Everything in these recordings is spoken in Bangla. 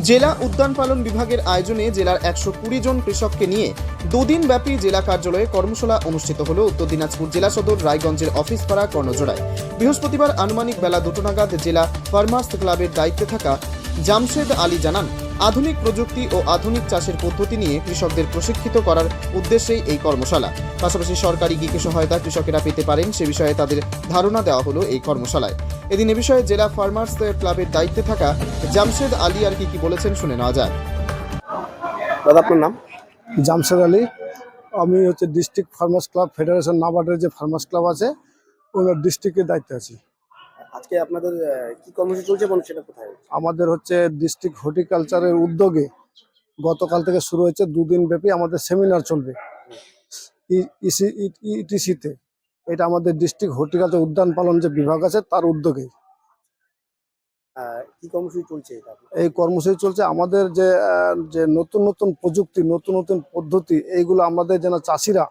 জেলা উদ্যান পালন বিভাগের আয়োজনে জেলার একশো কুড়ি জন কৃষককে নিয়ে দুদিন ব্যাপী জেলা কার্যালয়ে কর্মশালা অনুষ্ঠিত হল উত্তর দিনাজপুর জেলা সদর রায়গঞ্জের অফিস পাড়া কর্ণজোড়ায়। বৃহস্পতিবার আনুমানিক বেলা দুটো নাগাদ জেলা ফার্মার্স ক্লাবের দায়িত্বে থাকা জামশেদ আলী জানান আধুনিক প্রযুক্তি ও আধুনিক চাষের পদ্ধতি নিয়ে কৃষকদের প্রশিক্ষিত করার উদ্দেশ্যেই এই কর্মশালা। পাশাপাশি সরকারি কি কী সহায়তা কৃষকেরা পেতে পারেন সে বিষয়ে তাদের ধারণা দেওয়া হলো এই কর্মশালায়। এদিন এ বিষয়ে জেলা ফার্মার্স ক্লাবের দায়িত্বে থাকা জামশেদ আলী আর কি কি বলেছেন শুনে নেওয়া যায় দাদা আপনার নাম? জামশেদ আলী। আমি হচ্ছে ডিস্ট্রিক্ট ফার্মার্স ক্লাব ফেডারেশন নাবার্ডের যে ফার্মার্স ক্লাব আছে ওনার ডিস্ট্রিক্টের দায়িত্বে আছি। আজকে আপনাদের কি কর্মসূচি চলছে এবং সেটা কোথায়? আমাদের হচ্ছে ডিস্ট্রিক্ট হর্টিকালচারের উদ্যোগে গতকাল থেকে শুরু হয়েছে দুদিন ব্যাপী আমাদের সেমিনার চলবে। ইটিসিতে এটা আমাদের ডিস্ট্রিক্ট হর্টিকালচার উদ্যান পালন যে বিভাগ আছে তার উদ্যোগে কি কর্মসূচি চলছে এই কর্মসূচি চলছে আমাদের যে যে নতুন নতুন প্রযুক্তি নতুন নতুন পদ্ধতি এইগুলো আমাদের যেন চাষিরা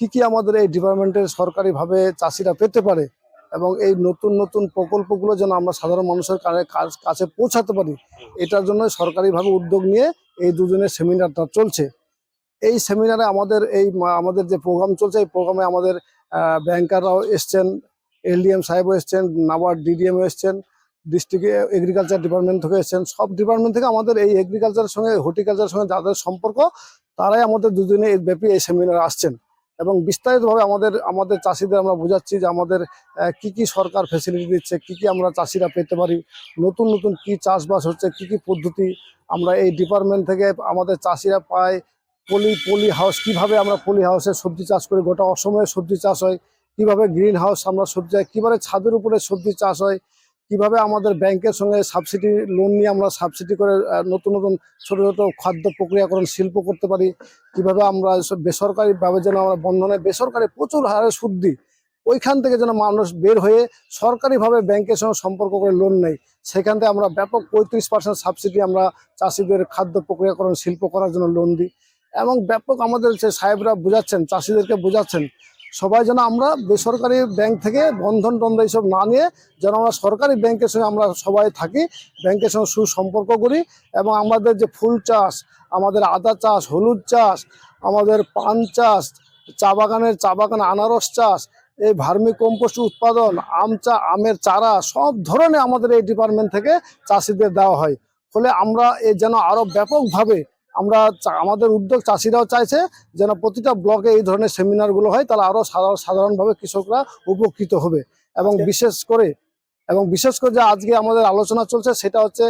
কি কি আমাদের এই ডিপার্টমেন্টের সরকারিভাবে চাষিরা পেতে পারে এবং এই নতুন নতুন প্রকল্পগুলো যেন আমরা সাধারণ মানুষের কাছ- পৌঁছাতে পারি, এটার জন্য সরকারিভাবে উদ্যোগ নিয়ে এই দুজনের সেমিনারটা চলছে। এই সেমিনারে আমাদের এই আমাদের যে প্রোগ্রাম চলছে, এই প্রোগ্রামে আমাদের ব্যাংকাররাও এসছেন, এলডিএম সাহেবও এসছেন, নাবার্ড ডিডিএমও এসছেন, ডিস্ট্রিক্ট এগ্রিকালচার ডিপার্টমেন্ট থেকে এসেছেন। সব ডিপার্টমেন্ট থেকে আমাদের এই এগ্রিকালচারের সঙ্গে, হর্টিকালচারের সঙ্গে যাদের সম্পর্ক, তারাই আমাদের দুজনে এই ব্যাপী এই সেমিনারে আসছেন। এবং বিস্তারিতভাবে আমাদের আমাদের চাষিদের আমরা বোঝাচ্ছি যে আমাদের কি কি সরকার ফেসিলিটি দিচ্ছে, কি কি আমরা চাষিরা পেতে পারি, নতুন নতুন কি চাষবাস হচ্ছে, কি কি পদ্ধতি আমরা এই ডিপার্টমেন্ট থেকে আমাদের চাষিরা পায়, পলি পলি হাউস কীভাবে আমরা পলি হাউসে সবজি চাষ করি, গোটা অসময়ে সবজি চাষ হয়, কীভাবে গ্রিন হাউস আমরা সবজি, কীভাবে ছাদের উপরে সবজি চাষ হয় কীভাবে আমাদের ব্যাংকের সঙ্গে সাবসিডি লোন নিয়ে আমরা সাবসিডি করে নতুন নতুন ছোট ছোট খাদ্য প্রক্রিয়াকরণ, শিল্প করতে পারি, কীভাবে আমরা বেসরকারিভাবে যেন আমরা বন্ধনে বেসরকারি প্রচুর হারে সুদ দিই, ওইখান থেকে যেন মানুষ বের হয়ে সরকারিভাবে ব্যাংকের সঙ্গে সম্পর্ক করে লোন নেই সেখান থেকে আমরা ব্যাপক পঁয়ত্রিশ পার্সেন্ট সাবসিডি আমরা চাষিদের খাদ্য প্রক্রিয়াকরণ, শিল্প করার জন্য লোন দিই। এবং ব্যাপক আমাদের যে সাহেবরা বোঝাচ্ছেন, চাষিদেরকে বোঝাচ্ছেন সবাই যেন আমরা বেসরকারি ব্যাংক থেকে বন্ধন টন্ধন এইসব না নিয়ে যেন আমরা সরকারি ব্যাংকের সঙ্গে আমরা সবাই থাকি, ব্যাংকের সঙ্গে সুসম্পর্ক করি এবং আমাদের যে ফুল চাষ, আমাদের আদা চাষ, হলুদ চাষ, আমাদের পান চাষ, চা বাগানের, চা বাগান, আনারস চাষ, এই ভার্মি কম্পোস্ট উৎপাদন, আম চা, আমের চারা সব ধরনের আমাদের এই ডিপার্টমেন্ট থেকে চাষিদের দেওয়া হয়। ফলে আমরা এ যেন আরও ব্যাপকভাবে আমরা আমাদের উদ্যোগ চাষিরাও চাইছে যেন প্রতিটা ব্লকে এই ধরনের সেমিনারগুলো হয় তাহলে আরও সাধারণ সাধারণভাবে কৃষকরা উপকৃত হবে। এবং আচ্ছা। বিশেষ করে এবং বিশেষ করে যে আজকে আমাদের আলোচনা চলছে সেটা হচ্ছে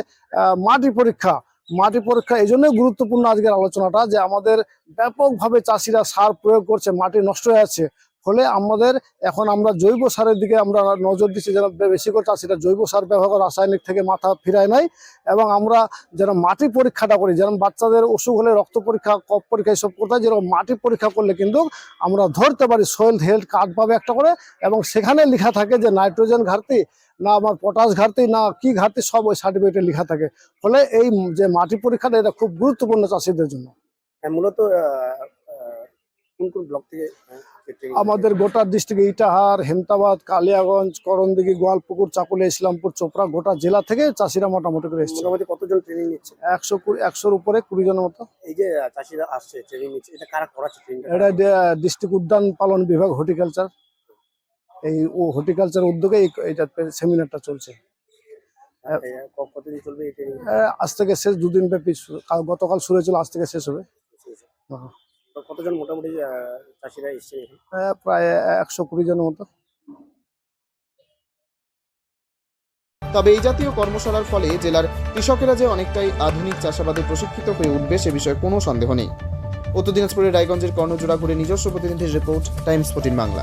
মাটি পরীক্ষা। মাটি পরীক্ষা এই জন্যই গুরুত্বপূর্ণ আজকের আলোচনাটা যে আমাদের ব্যাপকভাবে চাষিরা সার প্রয়োগ করছে মাটি নষ্ট হয়ে যাচ্ছে। ফলে আমাদের এখন আমরা জৈব সারের দিকে আমরা নজর দিচ্ছি যেন বেশি করে চাষিরা জৈব সার ব্যবহার করে রাসায়নিক থেকে মাথা ফিরায় নাই এবং আমরা যেন মাটি পরীক্ষাটা করি। যেমন বাচ্চাদের অসুখ হলে রক্ত পরীক্ষা কপ পরীক্ষা এসব করতে হয় যেরকম মাটি পরীক্ষা করলে কিন্তু আমরা ধরতে পারি সয়েল হেলথ কার্ড পাবে একটা করে এবং সেখানে লেখা থাকে যে নাইট্রোজেন ঘাটতি না আমার পটাশ ঘাটতি না কি ঘাটতি সব ওই সার্টিফিকেটে লেখা থাকে। ফলে এই যে মাটি পরীক্ষাটা এটা খুব গুরুত্বপূর্ণ চাষিদের জন্য। হ্যাঁ, মূলত কোন কোন ব্লক থেকে আমাদের গোটা ডিস্ট্রিক্ট ইটাহার হেমতাবাদ কালিয়াগঞ্জ করণদিঘি গোয়ালপুকুর চাকুলিয়া ইসলামপুর চোপড়া গোটা জেলা থেকে চাষিরা মোটামুটি করে এসছে। মোটামুটি কতজন ট্রেনিং নিচ্ছে? একশো কুড়ি একশোর উপরে কুড়ি জনের মতো। এই যে চাষিরা আসছে ট্রেনিং নিচ্ছে এটা কারা করাচ্ছে এটা ডিস্ট্রিক্ট উদ্যান পালন বিভাগ হর্টিকালচার। এই ও হর্টিকালচার উদ্যোগে এই- এইটা সেমিনারটা চলছে। আহ, আজ থেকে শেষ দুদিন ব্যাপী গতকাল শুরু হয়েছিল আজ থেকে শেষ হবে। হ্যাঁ। কতজন মোটামুটি আহ, চাষিরা এসছে এখানে? আহ, প্রায় একশো কুড়ি জনের মতো তবে এই জাতীয় কর্মশালার ফলে জেলার কৃষকেরা যে অনেকটাই আধুনিক চাষাবাদে প্রশিক্ষিত হয়ে উঠবে সে বিষয়ে কোনো সন্দেহ নেই উত্তর দিনাজপুরের রায়গঞ্জের কর্ণজোড়া করে নিজস্ব প্রতিনিধির রিপোর্ট টাইমস ফোর্টিন বাংলা